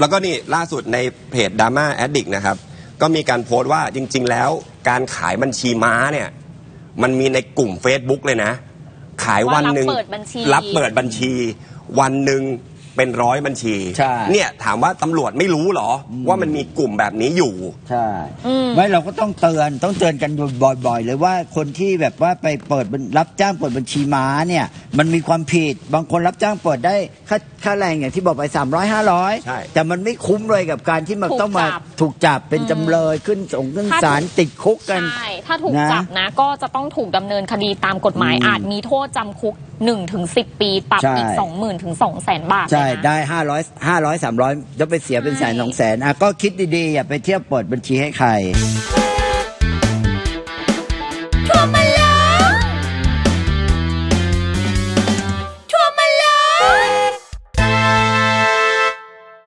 แล้วก็นี่ล่าสุดในเพจ Dharma Addict นะครับ ก็มีการโพสต์ว่าจริง ๆ แล้วการขายบัญชีม้าเนี่ย มันมีในกลุ่ม Facebook เลยนะ ขายวันหนึ่งว่ารับเปิดบัญชี รับเปิดบัญชี วันหนึ่ง เป็นร้อยบัญชี ใช่ เนี่ยถามว่าตำรวจไม่รู้เหรอ ว่ามันมีกลุ่มแบบนี้อยู่ ใช่อืมไม่เราก็ต้องเตือนต้องเตือนกันอยู่บ่อย ๆ เลยว่าคนที่แบบว่าไปเปิดบัญรับจ้างเปิดบัญชีม้าเนี่ย มันมีความผิดบางคนรับจ้างเปิดได้ค่าค่าแรงอย่างที่บอกไป 300 ใช่ 500 แต่มันไม่คุ้มเลยกับการที่มันถูกต้องมาจับถูกจับเป็นจำเลยขึ้นส่งขึ้นถ้าศาลถูกติดคุกกัน ใช่ ถ้าถูกนะ จับนะ ก็จะต้องถูกดำเนินคดีตามกฎหมายอืมอาจมีโทษจำคุก1ถึง10 ปีปรับใช่ อีก 20,000ถึง200,000 บาทใช่เลยนะ ได้500 500 300แล้วไปเสียเป็นแสนใช่ สองแสนอะก็คิดดีๆ อย่าไปเที่ยวเปิดบัญชีให้ใคร